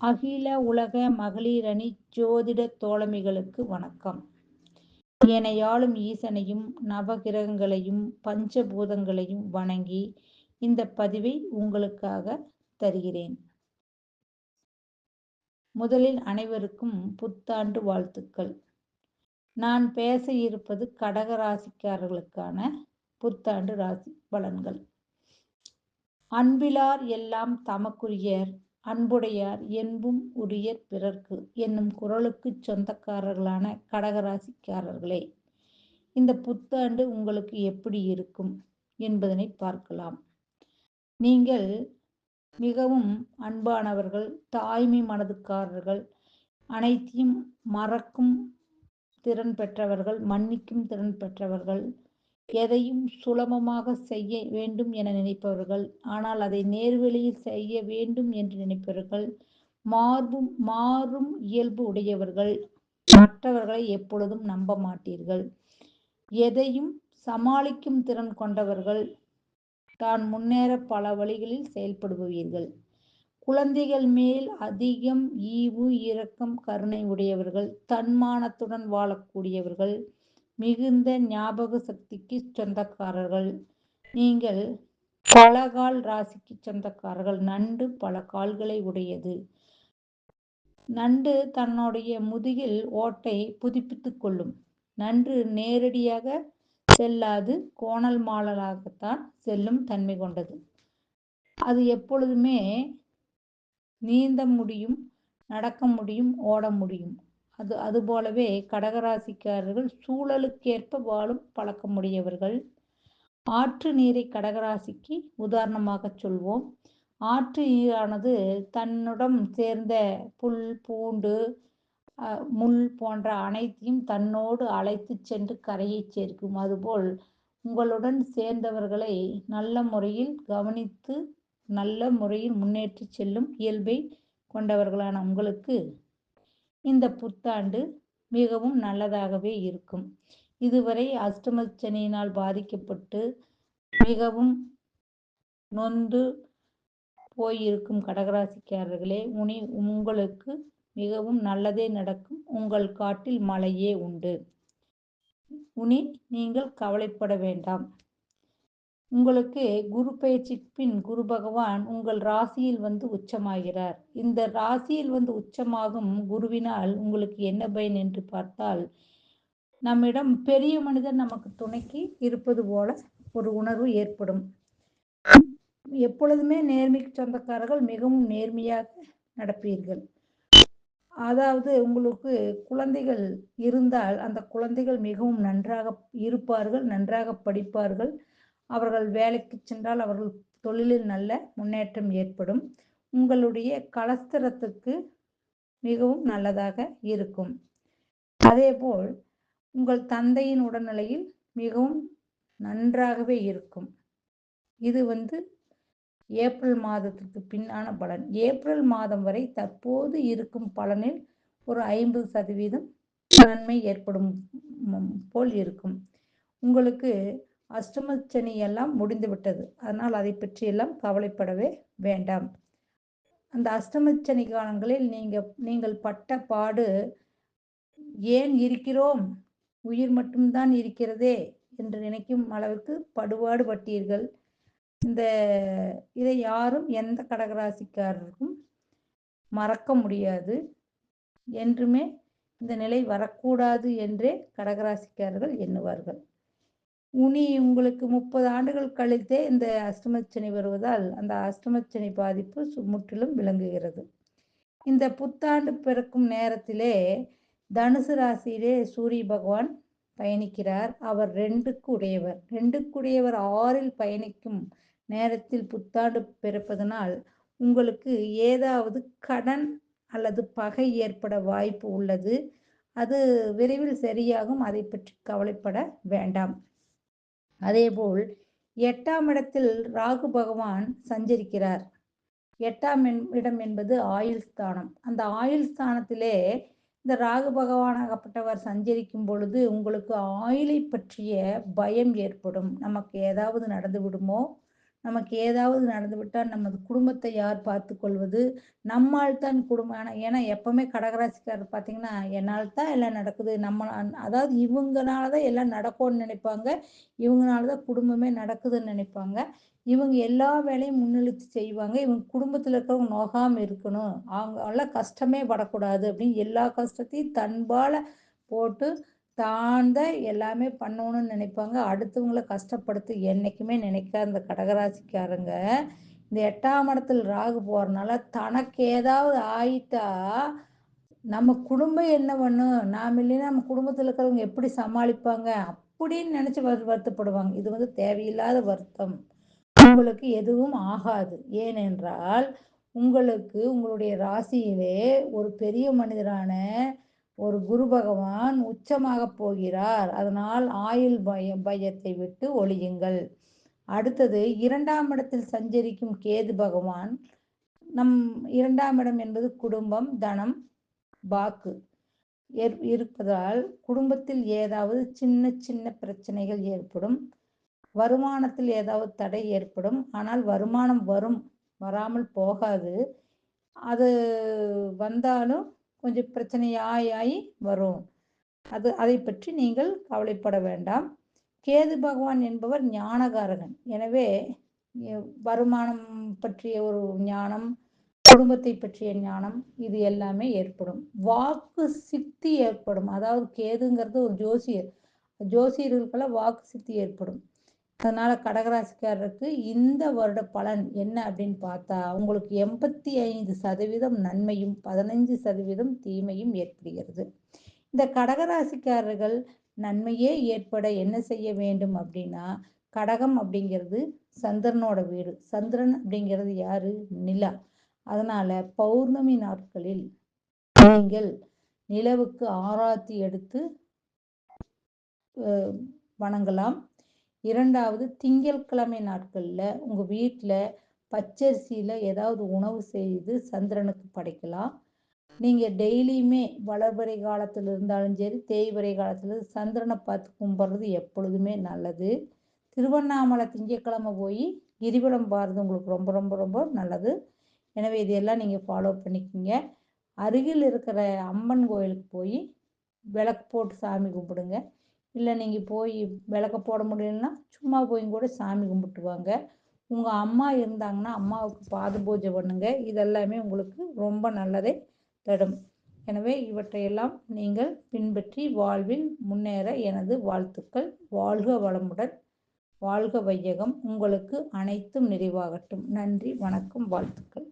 அகில உலக மகளிரணி ஜோதிட தோழமைகளுக்கு வணக்கம். எனையாளும் ஈசனையும் நவகிரகங்களையும் பஞ்சபூதங்களையும் வணங்கி இந்த பதிவை உங்களுக்காக தருகிறேன். முதலில் அனைவருக்கும் புத்தாண்டு வாழ்த்துக்கள். நான் பேச இருப்பது கடக ராசிக்காரர்களுக்கான புத்தாண்டு ராசி பலன்கள். அன்பிலார் எல்லாம் தமக்குரியர் அன்புடையார் என்பும் உரியர் பிறர்க்கு என்னும் குரலுக்கு சொந்தக்காரர்களான கடகராசிக்காரர்களே இந்த புத்தாண்டு உங்களுக்கு எப்படி இருக்கும் என்பதனை பார்க்கலாம். நீங்கள் மிகவும் அன்பானவர்கள் தாய்மை மனதுக்காரர்கள் அனைத்தையும் மறக்கும் திறன் பெற்றவர்கள் மன்னிக்கும் திறன் பெற்றவர்கள் எதையும் சுலபமாக செய்ய வேண்டும் என நினைப்பவர்கள். ஆனால் அதை நேர்வழியில் செய்ய வேண்டும் என்று நினைப்பவர்கள் மாறும் மாறும் இயல்பு உடையவர்கள். மற்றவர்களை எப்பொழுதும் நம்ப மாட்டீர்கள். எதையும் சமாளிக்கும் திறன் கொண்டவர்கள் தான் முன்னேற பல வழிகளில் செயல்படுபவீர்கள். குழந்தைகள் மேல் அதிகம் ஈவு இரக்கம் கருணை உடையவர்கள் தன்மானத்துடன் வாழக்கூடியவர்கள். மிகுந்த ஞாபக சக்திக்கு சொந்தக்காரர்கள். நீங்கள் பல கால் ராசிக்கு சொந்தக்காரர்கள். நண்டு பல கால்களை உடையது. நண்டு தன்னுடைய முதுகில் ஓட்டை புதுப்பித்துக் கொள்ளும். நன்று நேரடியாக செல்லாது கோணல் மாடலாகத்தான் செல்லும் தன்மை கொண்டது. அது எப்பொழுதுமே நீந்த முடியும் நடக்க முடியும் ஓட முடியும். அது அதுபோலவே கடகராசிக்காரர்கள் சூழலுக்கேற்ப வாழும் பழக்கமுடையவர்கள். ஆற்று நீரை கடகராசிக்கு உதாரணமாக சொல்வோம். ஆற்று நீரானது தன்னுடன் சேர்ந்த புல் பூண்டு முள் போன்ற அனைத்தையும் தன்னோடு அழைத்து சென்று கரையை சேர்க்கும். அதுபோல் உங்களுடன் சேர்ந்தவர்களை நல்ல முறையில் கவனித்து நல்ல முறையில் முன்னேற்றி செல்லும் இயல்பை கொண்டவர்களான உங்களுக்கு இந்த புத்தாண்டு மிகவும் நல்லதாகவே இருக்கும். இதுவரை அஷ்டமச்சனியினால் பாதிக்கப்பட்டு மிகவும் நொந்து போயிருக்கும் கடகராசிக்காரர்களே உனி உங்களுக்கு மிகவும் நல்லதே நடக்கும். உங்கள் காட்டில் மழையே உண்டு. உனி நீங்கள் கவலைப்பட வேண்டாம். உங்களுக்கு குரு பயிற்சிக்கு பின் குரு பகவான் உங்கள் ராசியில் வந்து உச்சமாகிறார். இந்த ராசியில் வந்து உச்சமாகும் குருவினால் உங்களுக்கு என்ன பயன் என்று பார்த்தால் நம்மிடம் பெரிய மனிதன் நமக்கு துணைக்கு இருப்பது போல ஒரு உணர்வு ஏற்படும். எப்பொழுதுமே நேர்மைக்கு சொந்தக்காரர்கள் மிகவும் நேர்மையாக நடப்பீர்கள். அதாவது உங்களுக்கு குழந்தைகள் இருந்தால் அந்த குழந்தைகள் மிகவும் நன்றாக இருப்பார்கள் நன்றாக படிப்பார்கள். அவர்கள் வேலைக்கு சென்றால் அவர்கள் தொழிலில் நல்ல முன்னேற்றம் ஏற்படும். உங்களுடைய கலஸ்தரத்துக்கு மிகவும் நல்லதாக இருக்கும். அதேபோல் உங்கள் தந்தையின் உடல்நிலையில் மிகவும் நன்றாகவே இருக்கும். இது வந்து ஏப்ரல் மாதத்துக்கு பின்னான பலன். ஏப்ரல் மாதம் வரை தற்போது இருக்கும் பலனில் ஒரு ஐம்பது சதவீதம் நன்மை ஏற்படும் போல் இருக்கும். உங்களுக்கு அஷ்டமச்சனி எல்லாம் முடிந்து விட்டது. அதனால் அதை பற்றியெல்லாம் கவலைப்படவே வேண்டாம். அந்த அஷ்டமச்சனி காலங்களில் நீங்கள் நீங்கள் பட்ட பாடு ஏன் இருக்கிறோம்? உயிர் மட்டும்தான் இருக்கிறதே என்று நினைக்கும் அளவுக்கு படுபாடு பட்டீர்கள். இந்த இதை யாரும் எந்த கடகராசிக்காரருக்கும் மறக்க முடியாது. என்றுமே இந்த நிலை வரக்கூடாது என்றே கடகராசிக்காரர்கள் எண்ணுவார்கள். உனி உங்களுக்கு முப்பது ஆண்டுகள் கழித்தே இந்த அஷ்டமச்சனி வருவதால் அந்த அஷ்டமச்சனி பாதிப்பு முற்றிலும் விளங்குகிறது. இந்த புத்தாண்டு பிறக்கும் நேரத்திலே தனுசு ராசியிலே சூரிய பகவான் பயணிக்கிறார். அவர் ரெண்டுக்கு உடையவர். ரெண்டுக்கு உடையவர் ஆறில் பயணிக்கும் நேரத்தில் புத்தாண்டு பிறப்பதனால் உங்களுக்கு ஏதாவது கடன் அல்லது பகை ஏற்பட வாய்ப்பு உள்ளது. அது விரைவில் சரியாகும். அதை பற்றி கவலைப்பட வேண்டாம். அதேபோல் எட்டாம் இடத்தில் ராகு பகவான் சஞ்சரிக்கிறார். எட்டாம் இடம் என்பது ஆயுள் ஸ்தானம். அந்த ஆயுள் ஸ்தானத்திலே இந்த ராகு பகவானாகப்பட்டவர் சஞ்சரிக்கும் பொழுது உங்களுக்கு ஆயுளை பற்றிய பயம் ஏற்படும். நமக்கு ஏதாவது நடந்து விடுமோ? நமக்கு ஏதாவது நடந்துவிட்டால் நமது குடும்பத்தை யார் பார்த்துக்கொள்வது நம்மால் தான் குடும்பம் ஆனால் ஏன்னா எப்பவுமே கடகராசிக்காரர் பார்த்தீங்கன்னா என்னால் தான் எல்லாம் நடக்குது. நம்ம அதாவது இவங்கனால தான் எல்லாம் நடக்கும்னு நினைப்பாங்க. இவங்கனால தான் குடும்பமே நடக்குதுன்னு நினைப்பாங்க. இவங்க எல்லா வேலையும் முன்னெடுத்து செய்வாங்க. இவங்க குடும்பத்தில் இருக்கிறவங்க நோகாமல் இருக்கணும். அவங்க எல்லாம் கஷ்டமே படக்கூடாது அப்படின்னு எல்லா கஷ்டத்தையும் தன்பால் போட்டு தான் தான் எல்லாமே பண்ணணும்னு நினைப்பாங்க. அடுத்தவங்கள கஷ்டப்படுத்த என்றைக்குமே நினைக்காத இந்த கடகராசிக்காரங்க. இந்த எட்டாம் இடத்துல ராகு போகிறனால தனக்கு ஏதாவது ஆயிட்டா நம்ம குடும்பம் என்ன பண்ணும்? நாம் இல்லைன்னா நம்ம குடும்பத்தில் இருக்கிறவங்க எப்படி சமாளிப்பாங்க? அப்படின்னு நினச்சி வரு வருத்தப்படுவாங்க. இது வந்து தேவையில்லாத வருத்தம். உங்களுக்கு எதுவும் ஆகாது. ஏனென்றால் உங்களுக்கு உங்களுடைய ராசியிலே ஒரு பெரிய மனிதரான ஒரு குரு பகவான் உச்சமாக போகிறார். அதனால் ஆயுள் பய பயத்தை விட்டு ஒழியுங்கள். அடுத்தது இரண்டாம் இடத்தில் சஞ்சரிக்கும் கேது பகவான். நம் இரண்டாம் இடம் என்பது குடும்பம் தனம் வாக்கு. இருப்பதால் குடும்பத்தில் ஏதாவது சின்ன சின்ன பிரச்சனைகள் ஏற்படும். வருமானத்தில் ஏதாவது தடை ஏற்படும். ஆனால் வருமானம் வரும் வராமல் போகாது. அது வந்தாலும் கொஞ்சம் பிரச்சனையாய் ஆகி வரும். அது அதை பற்றி நீங்கள் கவலைப்பட வேண்டாம். கேது பகவான் என்பவர் ஞானகாரகன். எனவே வருமானம் பற்றிய ஒரு ஞானம் குடும்பத்தை பற்றிய ஞானம் இது எல்லாமே ஏற்படும். வாக்கு சித்தி ஏற்படும். அதாவது கேதுங்கிறது ஒரு ஜோசியர். ஜோசியர்களுக்கெல்லாம் வாக்கு சித்தி ஏற்படும். அதனால கடகராசிக்காரருக்கு இந்த வருட பலன் என்ன அப்படின்னு பார்த்தா உங்களுக்கு எண்பத்தி ஐந்து சதவீதம் நன்மையும் பதினஞ்சு சதவீதம் தீமையும் ஏற்படுகிறது. இந்த கடகராசிக்காரர்கள் நன்மையே ஏற்பட என்ன செய்ய வேண்டும் அப்படின்னா கடகம் அப்படிங்கிறது சந்திரனோட வீடு. சந்திரன் அப்படிங்கிறது யாரு? நிலா. அதனால பௌர்ணமி நாட்களில் நீங்கள் நிலவுக்கு ஆராத்தி எடுத்து வணங்கலாம். இரண்டாவது திங்கட்கிழமை நாட்களில் உங்கள் வீட்டில் பச்சரிசியில் ஏதாவது உணவு செய்து சந்திரனுக்கு படைக்கலாம். நீங்கள் டெய்லியுமே வளர்பறை காலத்தில் இருந்தாலும் சரி தேய்வரை காலத்தில் சந்திரனை பார்த்து கும்பிட்றது எப்பொழுதுமே நல்லது. திருவண்ணாமலை திங்கக்கிழமை போய் கிரிவலம் பாருது உங்களுக்கு ரொம்ப ரொம்ப ரொம்ப நல்லது. எனவே இதையெல்லாம் நீங்கள் ஃபாலோ பண்ணிக்கோங்க. அருகில் இருக்கிற அம்மன் கோயிலுக்கு போய் விளக்கு போட்டு சாமி கும்பிடுங்க. இல்லை நீங்கள் போய் விளக்க போட முடியலன்னா சும்மா போய் கூட சாமி கும்பிட்டு வாங்க உங்கள் அம்மா இருந்தாங்கன்னா அம்மாவுக்கு பாத பூஜை பண்ணுங்க. இதெல்லாமே உங்களுக்கு ரொம்ப நல்லதை தரும். எனவே இவற்றையெல்லாம் நீங்கள் பின்பற்றி வாழ்வில் முன்னேற எனது வாழ்த்துக்கள். வாழ்க வளமுடன் வாழ்க வையகம். உங்களுக்கு அனைத்தும் நிறைவாகட்டும். நன்றி வணக்கம் வாழ்த்துக்கள்.